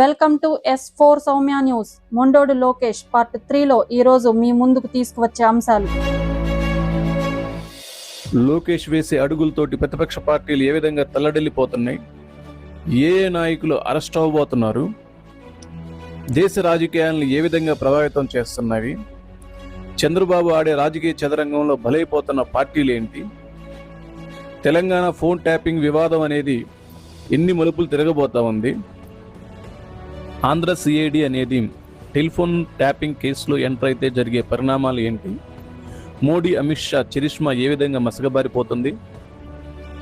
Welcome to S four Soumya news. మొండోడు Lokesh part త్రీలో ఈరోజు మీ ముందుకు తీసుకువచ్చే అంశాలు. లోకేష్ వేసే అడుగులతోటి ప్రతిపక్ష పార్టీలు ఏ విధంగా తల్లడిల్లిపోతున్నాయి? ఏ నాయకులు అరెస్ట్ అవ్వబోతున్నారు? దేశ రాజకీయాలను ఏ విధంగా ప్రభావితం చేస్తున్నవి చంద్రబాబు ఆడే రాజకీయ చదరంగంలో బలైపోతున్న పార్టీలు ఏంటి? తెలంగాణ ఫోన్ ట్యాపింగ్ వివాదం అనేది ఎన్ని మలుపులు తిరగబోతా ఉంది? ఆంధ్ర సిఐడి అనేది టెలిఫోన్ ట్యాపింగ్ కేసులో ఎంటర్ అయితే జరిగే పరిణామాలు ఏంటి? మోడీ అమిత్ షా చరిష్మా ఏ విధంగా మసగబారిపోతుంది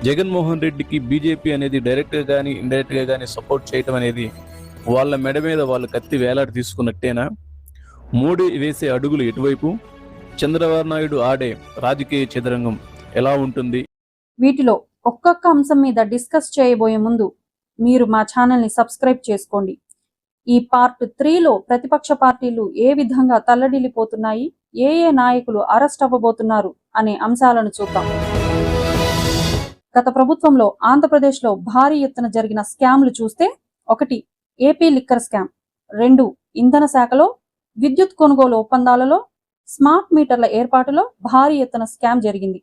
జగన్మోహన్ రెడ్డికి బీజేపీ అనేది డైరెక్ట్గా కానీ ఇండైరెక్ట్గా కానీ సపోర్ట్ చేయటం అనేది వాళ్ళ మెడ మీద వాళ్ళు కత్తి వేలాడి తీసుకున్నట్టేనా? మోడీ వేసే అడుగులు ఎటువైపు? చంద్రబాబు నాయుడు ఆడే రాజకీయ చదరంగం ఎలా ఉంటుంది? వీటిలో ఒక్కొక్క అంశం మీద డిస్కస్ చేయబోయే ముందు మీరు మా ఛానల్ని సబ్స్క్రైబ్ చేసుకోండి. ఈ పార్ట్ త్రీలో ప్రతిపక్ష పార్టీలు ఏ విధంగా తల్లడిల్లిపోతున్నాయి? ఏ ఏ నాయకులు అరెస్ట్ అవ్వబోతున్నారు? అనే అంశాలను చూద్దాం. గత ప్రభుత్వంలో ఆంధ్రప్రదేశ్లో భారీ ఎత్తున జరిగిన స్కామ్లు చూస్తే ఒకటి ఏపీ లిక్కర్ స్కామ్. రెండు ఇంధన శాఖలో విద్యుత్ కొనుగోలు ఒప్పందాలలో స్మార్ట్ మీటర్ల ఏర్పాటులో భారీ ఎత్తున స్కామ్ జరిగింది.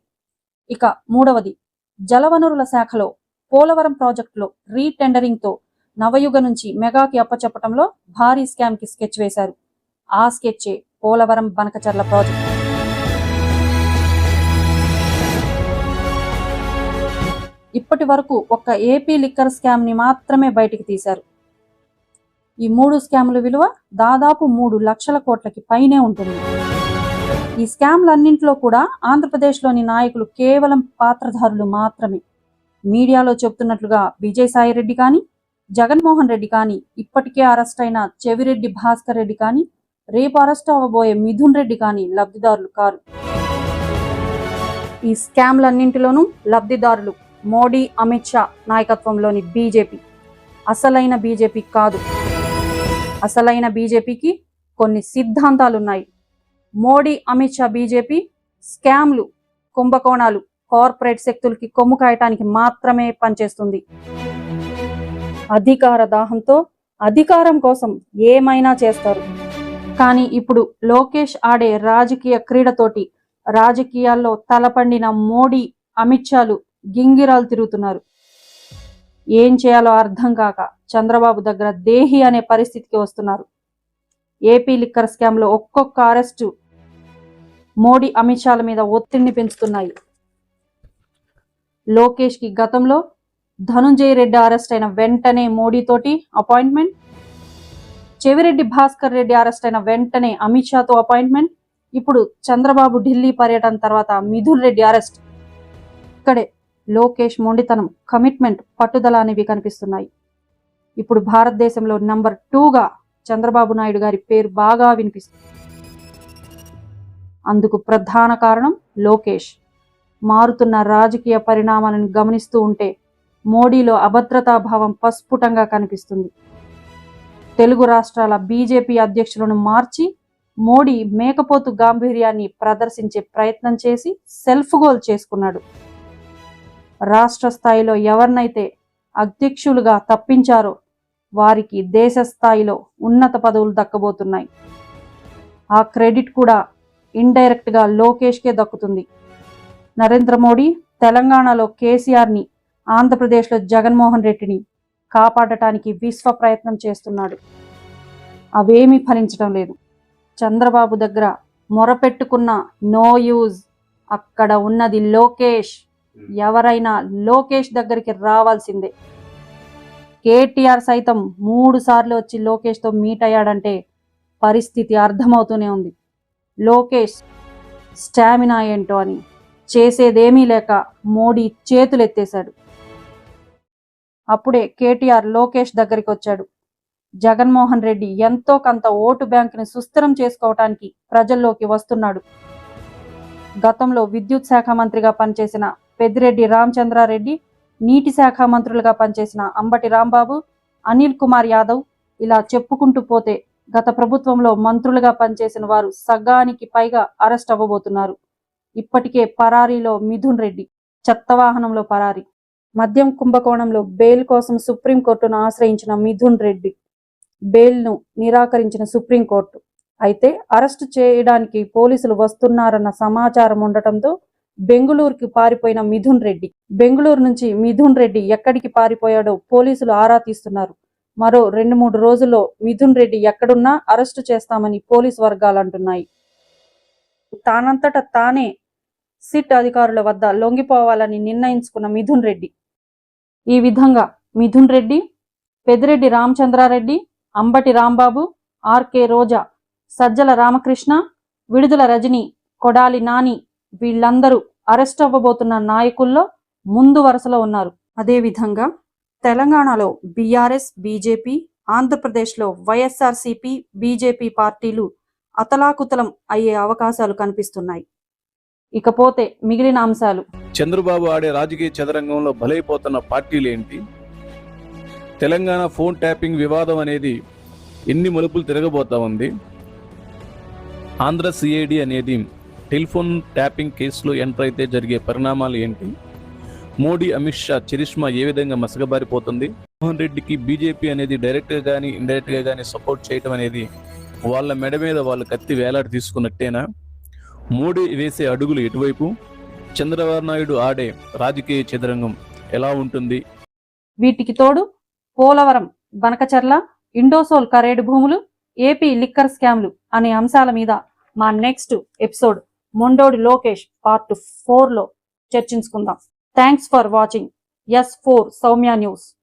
ఇక మూడవది జలవనరుల శాఖలో పోలవరం ప్రాజెక్టులో రీటెండరింగ్తో నవయుగ నుంచి మెగాకి అప్పచెప్పటంలో భారీ స్కామ్కి స్కెచ్ వేశారు. ఆ స్కెచ్చే పోలవరం బనకచర్ల ప్రాజెక్ట్. ఇప్పటి వరకు ఒక్క ఏపీ లిక్కర్ స్కామ్ని మాత్రమే బయటికి తీశారు. ఈ మూడు స్కాముల విలువ దాదాపు మూడు లక్షల కోట్లకి పైనే ఉంటుంది. ఈ స్కామ్లన్నింటిలో కూడా ఆంధ్రప్రదేశ్లోని నాయకులు కేవలం పాత్రధారులు మాత్రమే. మీడియాలో చెబుతున్నట్లుగా విజయసాయి రెడ్డి కానీ జగన్మోహన్ రెడ్డి కానీ ఇప్పటికే అరెస్ట్ అయిన చెవిరెడ్డి భాస్కర్ రెడ్డి కానీ రేపు అరెస్ట్ అవ్వబోయే మిథున్ రెడ్డి కానీ లబ్ధిదారులు కారు. ఈ స్కామ్లన్నింటిలోనూ లబ్ధిదారులు మోడీ అమిత్ షా నాయకత్వంలోని బీజేపీ. అసలైన బీజేపీ కాదు. అసలైన బీజేపీకి కొన్ని సిద్ధాంతాలున్నాయి. మోడీ అమిత్ షా బీజేపీ స్కామ్లు కుంభకోణాలు కార్పొరేట్ శక్తులకి కొమ్ము కాయటానికి మాత్రమే పనిచేస్తుంది. అధికార దాహంతో అధికారం కోసం ఏమైనా చేస్తారు. కానీ ఇప్పుడు లోకేష్ ఆడే రాజకీయ క్రీడతోటి రాజకీయాల్లో తలపండిన మోడీ అమిత్ షాలు గింగిరాలు తిరుగుతున్నారు. ఏం చేయాలో అర్థం కాక చంద్రబాబు దగ్గర దేహి అనే పరిస్థితికి వస్తున్నారు. ఏపీ లిక్కర్ స్కామ్లో ఒక్కొక్క అరెస్టు మోడీ అమిత్ షాల మీద ఒత్తిడిని పెంచుతున్నాయి. లోకేష్కి గతంలో ధనుంజయ రెడ్డి అరెస్ట్ అయిన వెంటనే మోడీతోటి అపాయింట్మెంట్? చెవిరెడ్డి భాస్కర్ రెడ్డి అరెస్ట్ అయిన వెంటనే అమిత్ షాతో అపాయింట్మెంట్? ఇప్పుడు చంద్రబాబు ఢిల్లీ పర్యటన తర్వాత మిథున్ రెడ్డి అరెస్ట్? ఇక్కడే లోకేష్ మొండితనం కమిట్మెంట్ పట్టుదల అనేవి కనిపిస్తున్నాయి. ఇప్పుడు భారతదేశంలో నంబర్ టూగా చంద్రబాబు నాయుడు గారి పేరు బాగా వినిపిస్తుంది. అందుకు ప్రధాన కారణం లోకేష్. మారుతున్న రాజకీయ పరిణామాలను గమనిస్తూ ఉంటే మోడీలో అభద్రతాభావం పస్ఫుటంగా కనిపిస్తుంది. తెలుగు రాష్ట్రాల బీజేపీ అధ్యక్షులను మార్చి మోడీ మేకపోతు గాంభీర్యాన్ని ప్రదర్శించే ప్రయత్నం చేసి సెల్ఫ్ గోల్ చేసుకున్నాడు. రాష్ట్ర స్థాయిలో ఎవరినైతే అధ్యక్షులుగా తప్పించారో వారికి దేశ స్థాయిలో ఉన్నత పదవులు దక్కబోతున్నాయి. ఆ క్రెడిట్ కూడా ఇండైరెక్ట్గా లోకేష్కే దక్కుతుంది. నరేంద్ర మోడీ తెలంగాణలో కేసీఆర్ని ఆంధ్రప్రదేశ్లో జగన్మోహన్ రెడ్డిని కాపాడటానికి విశ్వ ప్రయత్నం చేస్తున్నాడు. అవేమీ ఫలించడం లేదు. చంద్రబాబు దగ్గర మొరపెట్టుకున్న నో యూజ్ అక్కడ ఉన్నది లోకేష్. ఎవరైనా లోకేష్ దగ్గరికి రావాల్సిందే. కేటీఆర్ సైతం మూడు సార్లు వచ్చి లోకేష్తో మీట్ అయ్యాడంటే పరిస్థితి అర్థమవుతూనే ఉంది. లోకేష్ స్టామినా ఏంటో అని చేసేదేమీ లేక మోడీ చేతులెత్తేశాడు. అప్పుడే కేటీఆర్ లోకేష్ దగ్గరికి వచ్చాడు. జగన్మోహన్ రెడ్డి ఎంతో కొంత ఓటు బ్యాంకుని సుస్థిరం చేసుకోవటానికి ప్రజల్లోకి వస్తున్నాడు. గతంలో విద్యుత్ శాఖ మంత్రిగా పనిచేసిన పెద్దిరెడ్డి రామచంద్రారెడ్డి నీటి శాఖ మంత్రులుగా పనిచేసిన అంబటి రాంబాబు అనిల్ కుమార్ యాదవ్ ఇలా చెప్పుకుంటూ పోతే గత ప్రభుత్వంలో మంత్రులుగా పనిచేసిన వారు సగానికి పైగా అరెస్ట్ అవ్వబోతున్నారు. ఇప్పటికే పరారీలో మిథున్ రెడ్డి చెత్త వాహనంలో పరారీ. మద్యం కుంభకోణంలో బెయిల్ కోసం సుప్రీంకోర్టును ఆశ్రయించిన మిథున్ రెడ్డి. బెయిల్ను నిరాకరించిన సుప్రీంకోర్టు అయితే అరెస్టు చేయడానికి పోలీసులు వస్తున్నారన్న సమాచారం ఉండటంతో బెంగుళూరుకి పారిపోయిన మిథున్ రెడ్డి. బెంగుళూరు నుంచి మిథున్ రెడ్డి ఎక్కడికి పారిపోయాడో పోలీసులు ఆరా తీస్తున్నారు. మరో రెండు మూడు రోజుల్లో మిథున్ రెడ్డి ఎక్కడున్నా అరెస్టు చేస్తామని పోలీసు వర్గాలు అంటున్నాయి. తానంతట తానే సిట్ అధికారుల వద్ద లొంగిపోవాలని నిర్ణయించుకున్న మిథున్ రెడ్డి. ఈ విధంగా మిథున్ రెడ్డి పెదిరెడ్డి రామచంద్రారెడ్డి అంబటి రాంబాబు ఆర్కే రోజా సజ్జల రామకృష్ణ విడుదల రజని కొడాలి నాని వీళ్ళందరూ అరెస్ట్ అవ్వబోతున్న నాయకుల్లో ముందు వరుసలో ఉన్నారు. అదేవిధంగా తెలంగాణలో బీఆర్ఎస్ బీజేపీ ఆంధ్రప్రదేశ్లో వైఎస్ఆర్సీపీ బీజేపీ పార్టీలు అతలాకుతలం అయ్యే అవకాశాలు కనిపిస్తున్నాయి. ఇకపోతే మిగిలిన అంశాలు. చంద్రబాబు ఆడే రాజకీయ చదరంగంలో బలైపోతున్న పార్టీలు ఏంటి తెలంగాణ ఫోన్ ట్యాపింగ్ వివాదం అనేది ఎన్ని మలుపులు తిరగబోతా ఉంది? ఆంధ్ర సిఐడి అనేది టెలిఫోన్ ట్యాపింగ్ కేసులో ఎంటర్ అయితే జరిగే పరిణామాలు ఏంటి? మోడీ అమిత్ షా చరిష్మా ఏ విధంగా మసగబారిపోతుంది మోహన్ రెడ్డికి బీజేపీ అనేది డైరెక్ట్గా కానీ ఇండైరెక్ట్గా కానీ సపోర్ట్ చేయడం అనేది వాళ్ళ మెడ మీద వాళ్ళు కత్తి వేలాడి తీసుకున్నట్టేనా మోడీ వేసే అడుగులు ఎటువైపు? చంద్రబాబు నాయుడు ఆడే రాజకీయ చదరంగం ఎలా ఉంటుంది? వీటికి తోడు పోలవరం బనకచర్ల ఇండోసోల్ కరేడు భూములు ఏపీ లిక్కర్ స్కామ్లు అనే అంశాల మీద మా నెక్స్ట్ ఎపిసోడ్ మొండోడి లోకేష్ పార్ట్ ఫోర్లో చర్చించుకుందాం. Thanks for watching. S four Soumya news.